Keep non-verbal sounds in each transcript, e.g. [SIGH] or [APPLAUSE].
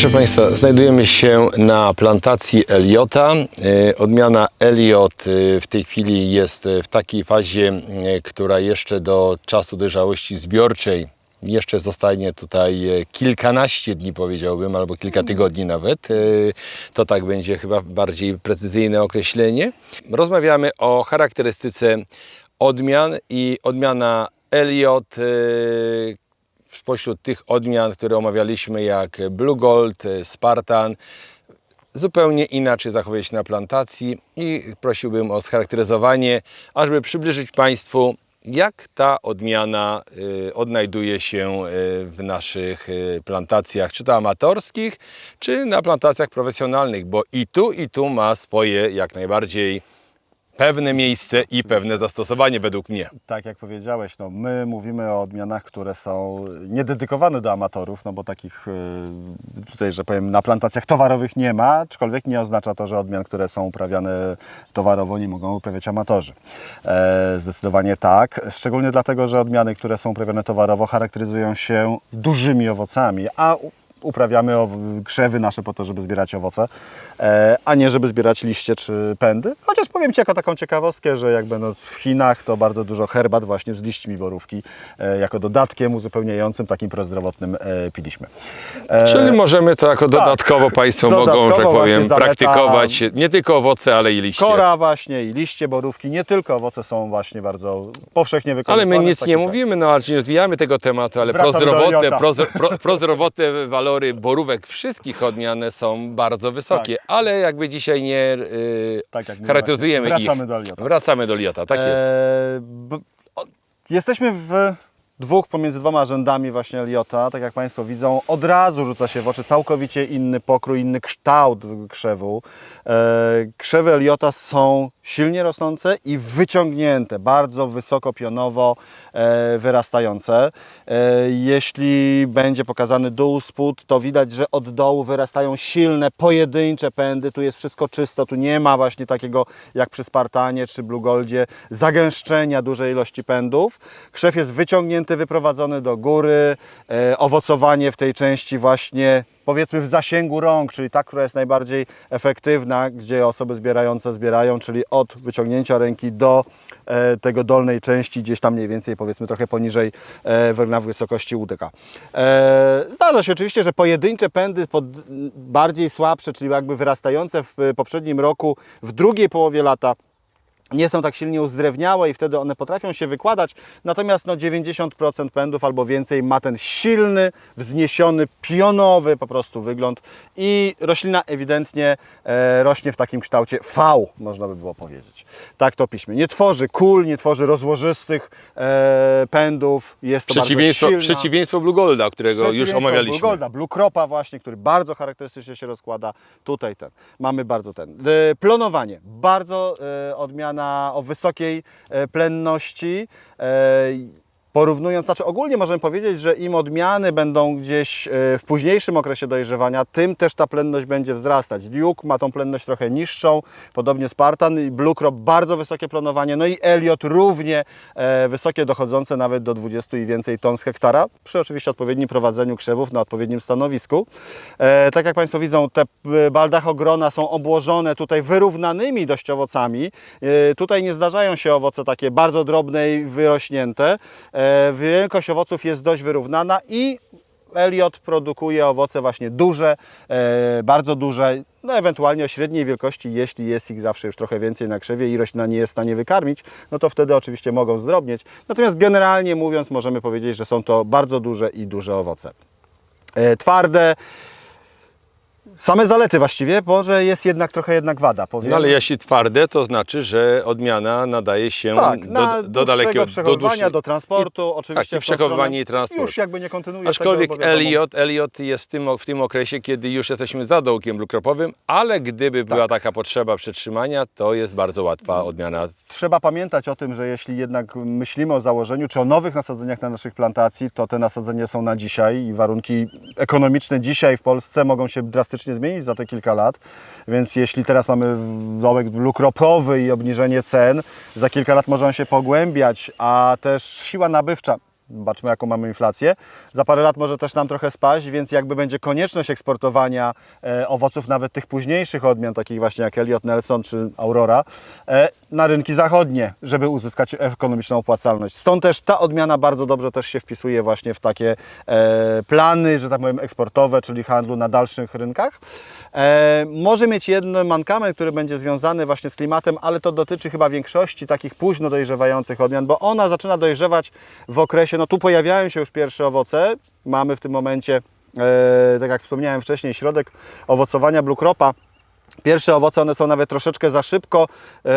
Proszę Państwa, znajdujemy się na plantacji Eliota. E, Odmiana Eliot e, w tej chwili jest e, w takiej fazie, która jeszcze do czasu dojrzałości zbiorczej jeszcze zostanie tutaj kilkanaście dni powiedziałbym, albo kilka tygodni nawet. To tak będzie chyba bardziej precyzyjne określenie. Rozmawiamy o charakterystyce odmian i odmiana Eliot spośród tych odmian, które omawialiśmy, jak Blue Gold, Spartan, zupełnie inaczej zachowuje się na plantacji i prosiłbym o scharakteryzowanie, ażeby przybliżyć Państwu, jak ta odmiana y, odnajduje się y, w naszych y, plantacjach, czy to amatorskich, czy na plantacjach profesjonalnych, bo i tu, i tu ma swoje jak najbardziej pewne miejsce i pewne zastosowanie według mnie. Tak jak powiedziałeś, no, my mówimy o odmianach, które są niededykowane do amatorów, no bo takich y, tutaj, że powiem, na plantacjach towarowych nie ma, aczkolwiek nie oznacza to, że odmian, które są uprawiane towarowo nie mogą uprawiać amatorzy. E, zdecydowanie tak, szczególnie dlatego, że odmiany, które są uprawiane towarowo charakteryzują się dużymi owocami, a uprawiamy krzewy nasze po to, żeby zbierać owoce, e, a nie żeby zbierać liście czy pędy. Chociaż powiem Ci jako taką ciekawostkę, że jak będąc w Chinach, to bardzo dużo herbat właśnie z liśćmi borówki e, jako dodatkiem uzupełniającym, takim prozdrowotnym e, piliśmy. Czyli możemy to jako dodatkowo Państwo mogą, że Dodatkowo tak powiem, praktykować nie tylko owoce, ale i liście. Kora właśnie i liście borówki, nie tylko owoce są właśnie bardzo powszechnie Ale wykorzystywane. my w nic nie mówimy, no ale nie rozwijamy tego tematu, ale prozdrowotne, prozdro, pro, prozdrowotne walory [LAUGHS] borówek wszystkich odmian są bardzo wysokie, Tak. ale jakby dzisiaj nie y, Tak jak charakteryzujemy właśnie, ich. Wracamy do Eliota. Wracamy do Liota, tak jest. Eee, Jesteśmy w dwóch, pomiędzy dwoma rzędami właśnie Eliota. Tak jak Państwo widzą, od razu rzuca się w oczy całkowicie inny pokrój, inny kształt krzewu. Eee, krzewy Eliota są silnie rosnące i wyciągnięte, bardzo wysoko pionowo e, wyrastające. E, jeśli będzie pokazany dół, spód, to widać, że od dołu wyrastają silne, pojedyncze pędy. Tu jest wszystko czysto, tu nie ma właśnie takiego jak przy Spartanie czy Blue Goldzie zagęszczenia dużej ilości pędów. Krzew jest wyciągnięty, wyprowadzony do góry. E, owocowanie w tej części właśnie powiedzmy w zasięgu rąk, czyli ta, która jest najbardziej efektywna, gdzie osoby zbierające zbierają, czyli od wyciągnięcia ręki do e, tego dolnej części, gdzieś tam mniej więcej powiedzmy trochę poniżej e, na wysokości. E, zdarza się oczywiście, że pojedyncze pędy bardziej słabsze, czyli jakby wyrastające w poprzednim roku, w drugiej połowie lata nie są tak silnie uzdrewniałe i wtedy one potrafią się wykładać, natomiast no 90% pędów albo więcej ma ten silny, wzniesiony, pionowy po prostu wygląd i roślina ewidentnie e, rośnie w takim kształcie V, można by było powiedzieć. Tak to piśmie. Nie tworzy kul, nie tworzy rozłożystych e, pędów, jest to Przeciwieństwo, bardzo silna. przeciwieństwo Blue Golda, którego już omawialiśmy. Blue Golda, Blue Cropa właśnie, który bardzo charakterystycznie się rozkłada. Tutaj ten. Mamy bardzo ten. E, Plonowanie. Bardzo e, odmiana o wysokiej e, plenności. Porównując, znaczy ogólnie możemy powiedzieć, że im odmiany będą gdzieś e, w późniejszym okresie dojrzewania, tym też ta plenność będzie wzrastać. Duke ma tą plenność trochę niższą, podobnie Spartan i Blue Crop bardzo wysokie planowanie, no i Elliot równie e, wysokie, dochodzące nawet do 20 i więcej ton z hektara, przy oczywiście odpowiednim prowadzeniu krzewów na odpowiednim stanowisku. E, tak jak Państwo widzą, te baldachogrona są obłożone tutaj wyrównanymi dość owocami. Tutaj nie zdarzają się owoce takie bardzo drobne i wyrośnięte. E, wielkość owoców jest dość wyrównana i Elliot produkuje owoce właśnie duże, e, bardzo duże, no ewentualnie o średniej wielkości, jeśli jest ich zawsze już trochę więcej na krzewie i roślina nie jest w stanie wykarmić, no to wtedy oczywiście mogą zdrobnieć. Natomiast generalnie mówiąc możemy powiedzieć, że są to bardzo duże i duże owoce. E, twarde, same zalety właściwie, może jest jednak trochę jednak wada. Powiem. No ale jeśli twarde, to znaczy, że odmiana nadaje się tak, do, na do dalekiego, do przechowywania, dłuższej... do transportu, tak, oczywiście i w tą przechowywanie i transport. Już jakby nie kontynuuje Aczkolwiek tego, bo Elliot, Elliot jest w tym, w tym okresie, kiedy już jesteśmy za dołkiem blukropowym, ale gdyby była taka potrzeba przetrzymania, to jest bardzo łatwa odmiana. Trzeba pamiętać o tym, że jeśli jednak myślimy o założeniu czy o nowych nasadzeniach na naszych plantacji, to te nasadzenia są na dzisiaj i warunki ekonomiczne dzisiaj w Polsce mogą się drastycznie zmienić za te kilka lat. Więc jeśli teraz mamy dołek lukropowy i obniżenie cen, za kilka lat może on się pogłębiać, a też siła nabywcza Zobaczmy, jaką mamy inflację. Za parę lat może też nam trochę spaść, więc jakby będzie konieczność eksportowania e, owoców nawet tych późniejszych odmian, takich właśnie jak Elliot Nelson czy Aurora, e, na rynki zachodnie, żeby uzyskać ekonomiczną opłacalność. Stąd też ta odmiana bardzo dobrze też się wpisuje właśnie w takie e, plany, że tak powiem, eksportowe, czyli handlu na dalszych rynkach. E, może mieć jeden mankament, który będzie związany właśnie z klimatem, ale to dotyczy chyba większości takich późno dojrzewających odmian, bo ona zaczyna dojrzewać w okresie, no tu pojawiają się już pierwsze owoce, mamy w tym momencie, e, tak jak wspomniałem wcześniej, środek owocowania Blue Cropa, Pierwsze owoce, one są nawet troszeczkę za szybko e,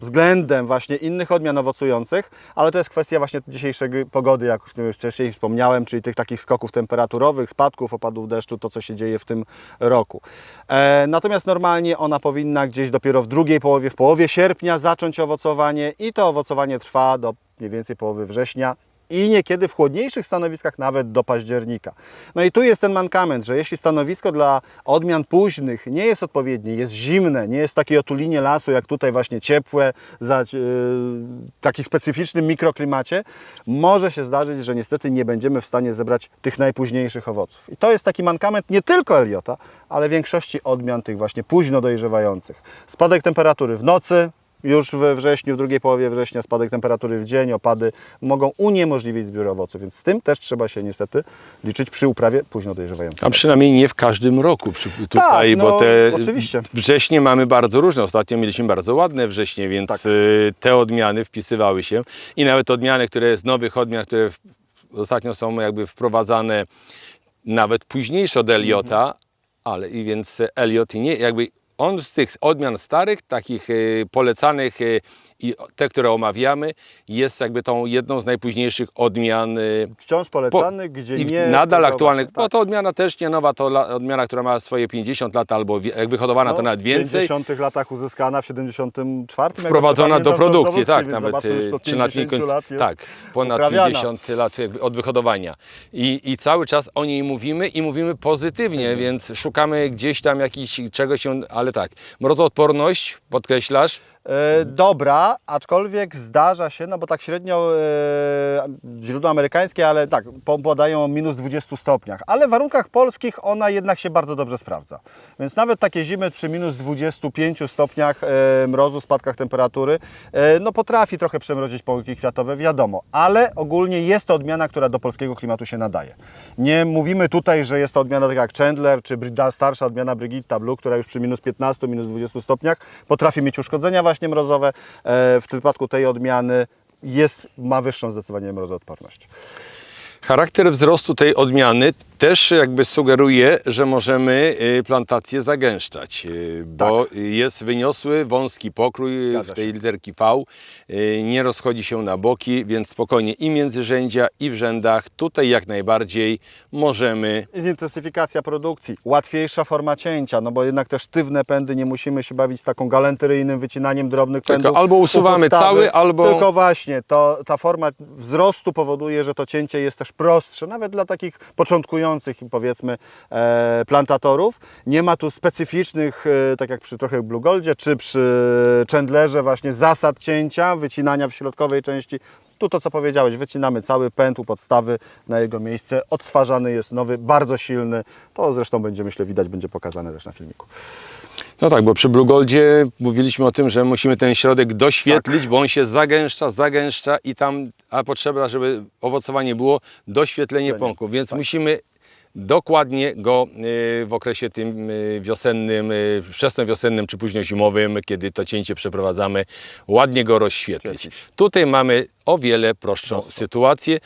względem właśnie innych odmian owocujących, ale to jest kwestia właśnie dzisiejszej pogody, jak już wcześniej wspomniałem, czyli tych takich skoków temperaturowych, spadków, opadów deszczu, to co się dzieje w tym roku. E, natomiast normalnie ona powinna gdzieś dopiero w drugiej połowie, w połowie sierpnia zacząć owocowanie i to owocowanie trwa do mniej więcej połowy września i niekiedy w chłodniejszych stanowiskach nawet do października. No i tu jest ten mankament, że jeśli stanowisko dla odmian późnych nie jest odpowiednie, jest zimne, nie jest takie otulinie lasu, jak tutaj właśnie ciepłe, za, yy, takim specyficznym mikroklimacie, może się zdarzyć, że niestety nie będziemy w stanie zebrać tych najpóźniejszych owoców. I to jest taki mankament nie tylko Eliota, ale większości odmian tych właśnie późno dojrzewających. Spadek temperatury w nocy, już we wrześniu, w drugiej połowie września spadek temperatury w dzień, opady mogą uniemożliwić zbiór owoców, więc z tym też trzeba się niestety liczyć przy uprawie późno dojrzewającej. A przynajmniej nie w każdym roku przy, tutaj, no, bo te oczywiście. wrześnie mamy bardzo różne. Ostatnio mieliśmy bardzo ładne wrześnie, więc Tak. y, te odmiany wpisywały się i nawet odmiany, które z nowych odmian, które ostatnio są jakby wprowadzane nawet późniejsze od Eliota, Mhm. ale i więc Eliot nie jakby on z tych odmian starych, takich y, polecanych y, i te, które omawiamy, jest jakby tą jedną z najpóźniejszych odmian y, Wciąż polecany, gdzie i nie... nadal aktualnych, właśnie- bo to odmiana też nie nowa, to la, odmiana, która ma swoje 50 lat albo jak wyhodowana to No, nawet W więcej. 50 latach uzyskana, w 74 jak Wprowadzona do pamiętam, produkcji, tak, nawet zobaczmy, już to y, trzylatni 50 koń- lat jest tak, ponad uprawiana. 50 lat od wyhodowania. I, I cały czas o niej mówimy i mówimy pozytywnie, więc szukamy gdzieś tam jakiś czegoś, ale tak, mrozoodporność, podkreślasz, dobra, aczkolwiek zdarza się, no bo tak średnio e, źródła amerykańskie, ale tak, po- podają o minus 20 stopniach, ale w warunkach polskich ona jednak się bardzo dobrze sprawdza. Więc nawet takie zimy przy minus 25 stopniach e, mrozu, spadkach temperatury, e, no potrafi trochę przemrozić połyki kwiatowe, wiadomo, ale ogólnie jest to odmiana, która do polskiego klimatu się nadaje. Nie mówimy tutaj, że jest to odmiana tak jak Chandler, czy starsza odmiana Brigitta Blue, która już przy minus 15, minus 20 stopniach potrafi mieć uszkodzenia właśnie mrozowe. E, W przypadku tej odmiany jest, ma wyższą zdecydowanie mrozoodporność. Charakter wzrostu tej odmiany też jakby sugeruje, że możemy y, plantację zagęszczać, y, bo jest wyniosły, wąski pokrój y, Zgadza tej się. literki V, nie rozchodzi się na boki, więc spokojnie i między rzędzia i w rzędach tutaj jak najbardziej możemy Jest intensyfikacja produkcji, łatwiejsza forma cięcia, no bo jednak te sztywne pędy nie musimy się bawić z taką galanteryjnym wycinaniem drobnych Tylko pędów. albo usuwamy podstawy. cały, albo- Tylko właśnie, to, ta forma wzrostu powoduje, że to cięcie jest też prostsze, nawet dla takich początkujących powiedzmy e, plantatorów. Nie ma tu specyficznych, e, tak jak przy trochę Blue Goldzie, czy przy Chandlerze właśnie zasad cięcia, wycinania w środkowej części. Tu to, co powiedziałeś, wycinamy cały pęd u podstawy na jego miejsce. Odtwarzany jest nowy, bardzo silny. To zresztą będzie, myślę, widać, będzie pokazane też na filmiku. No tak, bo przy Blue Goldzie mówiliśmy o tym, że musimy ten środek doświetlić, bo on się zagęszcza, zagęszcza i tam, a potrzeba, żeby owocowanie było doświetlenie pąków, więc tak. musimy dokładnie go y, w okresie tym y, wiosennym, y, wczesnowiosennym czy późnozimowym, kiedy to cięcie przeprowadzamy, ładnie go rozświetlić. Świetlić. Tutaj mamy o wiele prostszą Prostszą. sytuację.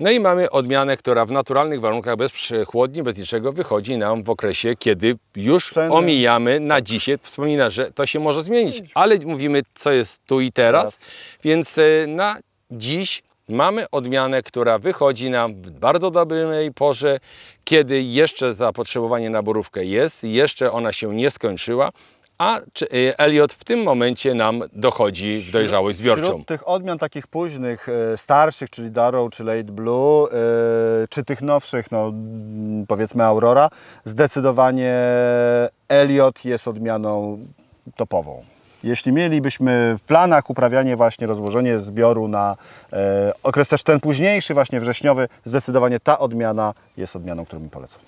No i mamy odmianę, która w naturalnych warunkach, bez przechłodni, bez niczego, wychodzi nam w okresie, kiedy już Ceny. omijamy na dzisiaj. Wspomina, że to się może zmienić, ale mówimy, co jest tu i teraz. Teraz. Więc na dziś mamy odmianę, która wychodzi nam w bardzo dobrej porze, kiedy jeszcze zapotrzebowanie na borówkę jest, jeszcze ona się nie skończyła, a czy- e, Elliot w tym momencie nam dochodzi w dojrzałość zbiorczą. Wśród tych odmian takich późnych, e, starszych, czyli Darrow czy Late Blue, e, czy tych nowszych, no mm, powiedzmy Aurora, zdecydowanie Elliot jest odmianą topową. Jeśli mielibyśmy w planach uprawianie właśnie rozłożenie zbioru na e, okres też ten późniejszy, właśnie wrześniowy, zdecydowanie ta odmiana jest odmianą, którą mi polecam.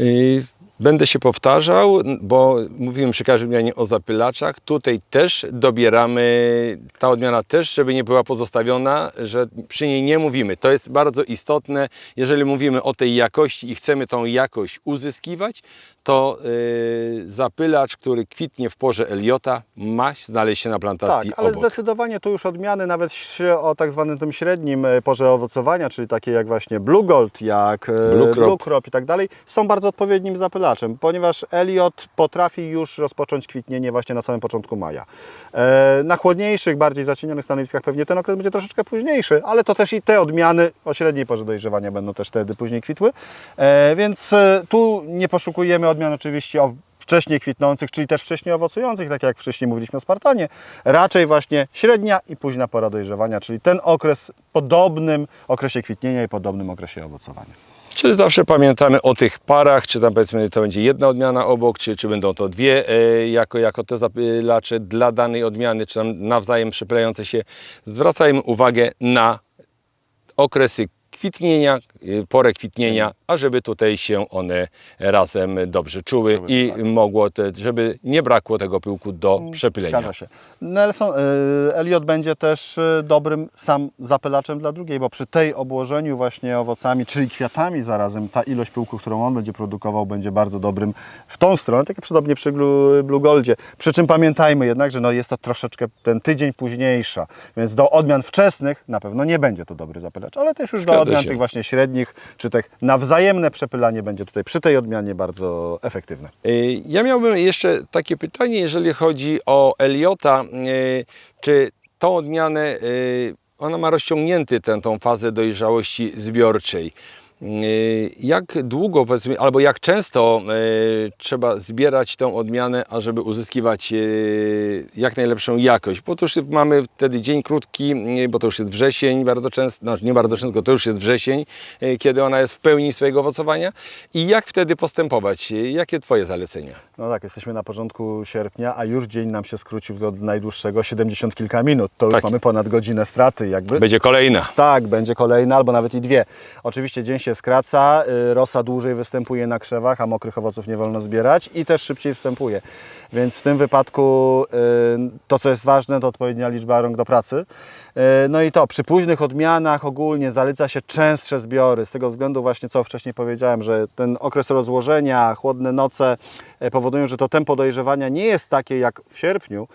Y, Będę się powtarzał, bo mówiłem przy każdej odmianie o zapylaczach. Tutaj też dobieramy, ta odmiana też, żeby nie była pozostawiona, że przy niej nie mówimy. To jest bardzo istotne. Jeżeli mówimy o tej jakości i chcemy tą jakość uzyskiwać, to y, zapylacz, który kwitnie w porze Eliota, ma znaleźć się na plantacji Tak, ale obok. zdecydowanie to już odmiany nawet o tak zwanym tym średnim e, porze owocowania, czyli takie jak właśnie Blue Gold, jak e, Blue Crop. Blue Crop i tak dalej, są bardzo odpowiednim zapylaczem, ponieważ Elliot potrafi już rozpocząć kwitnienie właśnie na samym początku maja. E, Na chłodniejszych, bardziej zacienionych stanowiskach pewnie ten okres będzie troszeczkę późniejszy, ale to też i te odmiany o średniej porze dojrzewania będą też wtedy później kwitły, E, więc e, tu nie poszukujemy odmian oczywiście o wcześniej kwitnących, czyli też wcześniej owocujących, tak jak wcześniej mówiliśmy o Spartanie, raczej właśnie średnia i późna pora dojrzewania, czyli ten okres podobnym okresie kwitnienia i podobnym okresie owocowania. Czy zawsze pamiętamy o tych parach, czy tam powiedzmy to będzie jedna odmiana obok, czy, czy będą to dwie e, jako, jako te zapylacze dla danej odmiany, czy tam nawzajem przypylające się. Zwracajmy uwagę na okresy kwitnienia, porę kwitnienia, ażeby tutaj się one razem dobrze czuły Czuły, i tak. mogło, te, żeby nie brakło tego pyłku do przepylenia. Zgadza się. Nelson, y, Elliot będzie też y, dobrym sam zapylaczem dla drugiej, bo przy tej obłożeniu właśnie owocami, czyli kwiatami zarazem, ta ilość pyłku, którą on będzie produkował, będzie bardzo dobrym w tą stronę, tak jak podobnie przy Blue, Blue Goldzie. Przy czym pamiętajmy jednak, że no jest to troszeczkę ten tydzień późniejsza, więc do odmian wczesnych na pewno nie będzie to dobry zapylacz, ale też już do Zgadza odmian się. tych właśnie średnich, czy tych na wzajemne przepylanie będzie tutaj przy tej odmianie bardzo efektywne. Y, Ja miałbym jeszcze takie pytanie, jeżeli chodzi o Eliota. y, Czy tą odmianę, y, ona ma rozciągnięty tę tą fazę dojrzałości zbiorczej. Y, Jak długo, powiedzmy, albo jak często y, trzeba zbierać tą odmianę, ażeby uzyskiwać y, jak najlepszą jakość? Bo to już mamy wtedy dzień krótki, bo to już jest wrzesień bardzo często, no nie bardzo często, to już jest wrzesień, kiedy ona jest w pełni swojego owocowania. I jak wtedy postępować? Jakie Twoje zalecenia? No tak, jesteśmy na porządku sierpnia, a już dzień nam się skrócił do najdłuższego 70 kilka minut. To już Tak. mamy ponad godzinę straty jakby. Będzie kolejna. Tak, będzie kolejna albo nawet i dwie. Oczywiście dzień się skraca, y, rosa dłużej występuje na krzewach, a mokrych owoców nie wolno zbierać i też szybciej wstępuje. Więc w tym wypadku y, to, co jest ważne, to odpowiednia liczba rąk do pracy. Y, No i to, przy późnych odmianach ogólnie zaleca się częstsze zbiory, z tego względu właśnie, co wcześniej powiedziałem, że ten okres rozłożenia, chłodne noce e, powodują, że to tempo dojrzewania nie jest takie jak w sierpniu, e,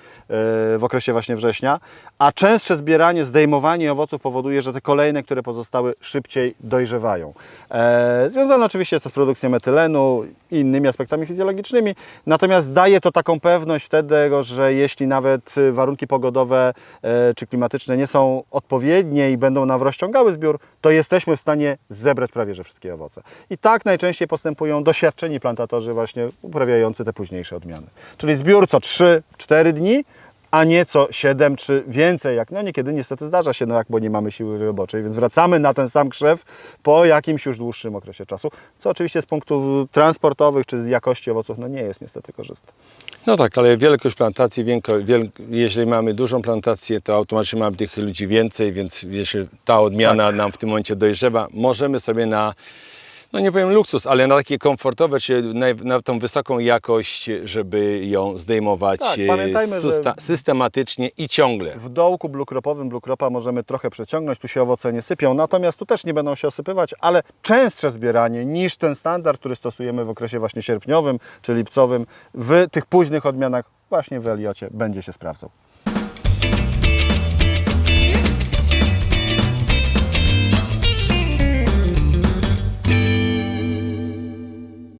w okresie właśnie września, a częstsze zbieranie, zdejmowanie owoców powoduje, że te kolejne, które pozostały, szybciej dojrzewają. E, Związane oczywiście jest to z produkcją etylenu i innymi aspektami fizjologicznymi, natomiast daje to taką pewność wtedy, że jeśli nawet warunki pogodowe e, czy klimatyczne nie są odpowiednie i będą nam rozciągały zbiór, to jesteśmy w stanie zebrać prawie że wszystkie owoce. I tak najczęściej postępują doświadczeni plantatorzy właśnie uprawiający te późniejsze odmiany. Czyli zbiór co 3-4 dni, a nie co 7 czy więcej, jak no niekiedy niestety zdarza się, no jak bo nie mamy siły roboczej, więc wracamy na ten sam krzew po jakimś już dłuższym okresie czasu, co oczywiście z punktów transportowych czy z jakości owoców no nie jest niestety korzystne. No tak, ale wielkość plantacji, wielko, wiel, jeżeli mamy dużą plantację, to automatycznie mamy tych ludzi więcej, więc jeśli ta odmiana Tak. nam w tym momencie dojrzewa, możemy sobie na, no nie powiem luksus, ale na takie komfortowe, czy na, na tą wysoką jakość, żeby ją zdejmować Tak, e, że- susta- systematycznie i ciągle. W dołku blukropowym blukropa możemy trochę przeciągnąć, tu się owoce nie sypią, natomiast tu też nie będą się osypywać, ale częstsze zbieranie niż ten standard, który stosujemy w okresie właśnie sierpniowym czy lipcowym, w tych późnych odmianach właśnie w Eliocie będzie się sprawdzał.